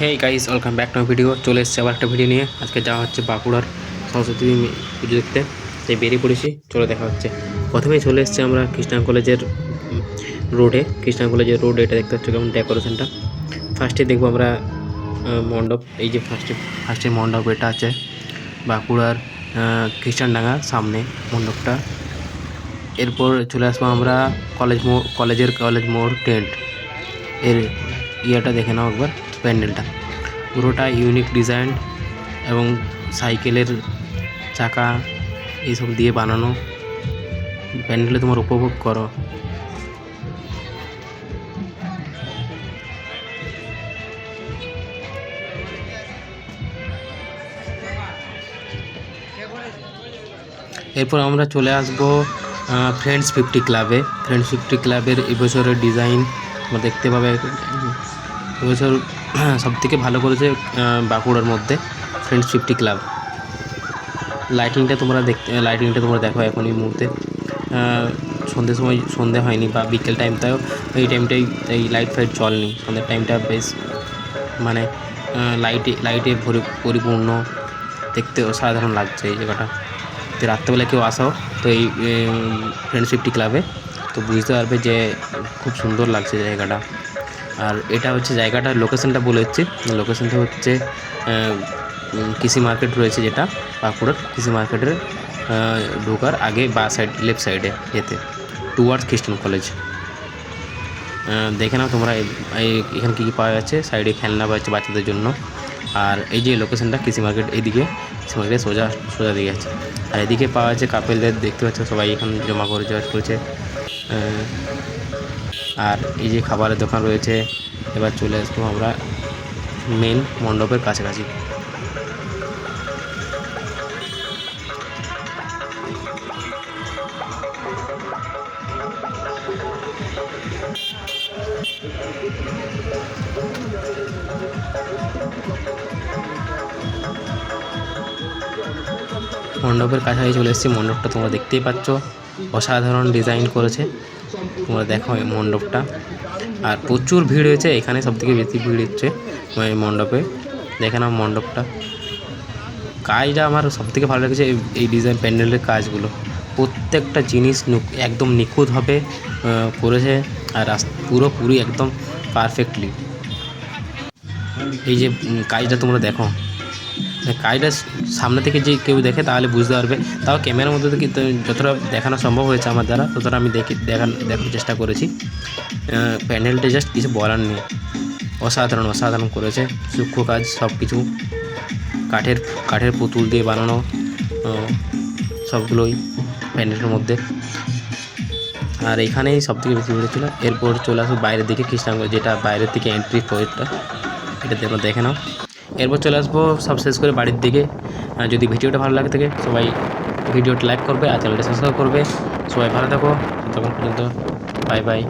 Hey guys welcome back to video চলে এসেছে আবার একটা ভিডিও নিয়ে। আজকে যাওয়া হচ্ছে বাঁকুড়ার সরস্বতী পুজো দেখতে। তাই বেরিয়ে পড়েছি। চলে দেখা হচ্ছে। প্রথমেই চলে এসেছে আমরা খ্রিস্টান কলেজের রোডে। খ্রিস্টান কলেজের রোড এটা দেখতে পাচ্ছ কেমন ডেকোরেশনটা। ফার্স্টে দেখব আমরা মণ্ডপ। এই যে ফার্স্টে ফার্স্টে মণ্ডপ এটা আছে। বাঁকুড়ার আহ, খ্রিস্টানডাঙ্গার সামনে মণ্ডপটা। এরপর চলে আসব আমরা কলেজ মোড় কলেজের কলেজ মোড় টেন্ট। এর ইয়েটা দেখে নাও একবার। প্যান্ডেলটা। পুরোটা ইউনিক ডিজাইন এবং সাইকেলের চাকা এইসব দিয়ে বানানো। প্যান্ডেলে তোমার উপভোগ করো। এরপর আমরা চলে আসব ফ্রেন্ডস ফিফটি ক্লাবে ফ্রেন্ডস ফিফটি ক্লাবের এবছরের ডিজাইন তোমরা দেখতে পাবে। এবছর সব থেকে ভালো করেছে বাঁকুড়ার মধ্যে ফ্রেন্ডস ফিফটি ক্লাব লাইটিংটা তোমরা দেখতে লাইটিংটা তোমরা দেখো এখন এই মুহূর্তে। সন্ধ্যের সময় সন্ধে হয়নি বা বিকেল টাইমটাও এই টাইমটাই এই লাইট ফাইট চলনি। সন্ধ্যের টাইমটা বেশ মানে লাইটে লাইটে ভরি, পরিপূর্ণ, দেখতে অসাধারণ লাগছে এই জায়গাটা। তো রাত্রেবেলা কেউ আসো তো এই ফ্রেন্ডস ফিফটি ক্লাবে তো বুঝতে পারবে যে খুব সুন্দর লাগছে জায়গাটা। আর এটা হচ্ছে জায়গাটার লোকেশনটা বলে হচ্ছে লোকেশনটা হচ্ছে কৃষি মার্কেট রয়েছে যেটা বাঁকুড়ার কৃষি মার্কেটের ঢোকার আগে বা সাইড লেফট সাইডে যেতে। টুয়ার্ডস খ্রিস্টান কলেজ দেখে নাও তোমরা এখানে কী কী পাওয়া যাচ্ছে। সাইডে খেলনা পাওয়া যাচ্ছে বাচ্চাদের জন্য। আর এই যে লোকেশনটা কৃষি মার্কেট এইদিকে কৃষি মার্কেটে সোজা সোজা দিকে আছে। আর এদিকে পাওয়া যাচ্ছে কাপেলদের, দেখতে পাচ্ছ সবাই এখানে জমা করে জয়েস করেছে। আর এই যে খাবারের দোকান রয়েছে, এবার চলে আসব আমরা মেন মণ্ডপের কাছাকাছি। মণ্ডপের কাছাকাছি চলে এসেছি, মণ্ডপটা তোমরা দেখতেই পাচ্ছ। অসাধারণ ডিজাইন করেছে। তোমরা দেখো এই মণ্ডপটা। আর প্রচুর ভিড় হয়েছে, এখানে সব থেকে বেশি ভিড় হচ্ছে এই মণ্ডপে। দেখে নাও মণ্ডপটা। কাজটা আমার সব থেকে ভালো লেগেছে এই- ডিজাইন প্যান্ডেলের কাজগুলো। প্রত্যেকটা জিনিস একদম নিখুঁতভাবে করেছে আর পুরোপুরি একদম পারফেক্টলি এই যে কাজটা তোমরা দেখো। কাজটা সামনে থেকে যে কেউ দেখে তাহলে বুঝতে পারবে। তাও ক্যামেরার মধ্যে থেকে তো যতটা দেখানো সম্ভব হয়েছে আমার দ্বারা, ততটা আমি দেখি দেখান দেখার চেষ্টা করেছি। প্যান্ডেলটা জাস্ট কিছু বলার নেই। অসাধারণ অসাধারণ করেছে। সূক্ষ্ম কাজ সব কিছু কাঠের কাঠের পুতুল দিয়ে বানানো সবগুলোই প্যান্ডেলের মধ্যে। আর এখানেই সব থেকে বেশি ভিড় ছিল, এরপর চলে আসো বাইরের দিকে খ্রিস্টান যেটা বাইরের দিকে এন্ট্রি পয়েন্টটা এটা দেখো, দেখে নাও। এরপর চলে আসব সব শেষ করে বাড়ির দিকে। যদি ভিডিওটা ভালো লাগে থাকে, সবাই ভিডিওটা লাইক করবে আর চ্যানেলটা সাবস্ক্রাইব করবে। সবাই ভালো থাকো। তখন পর্যন্ত বাই বাই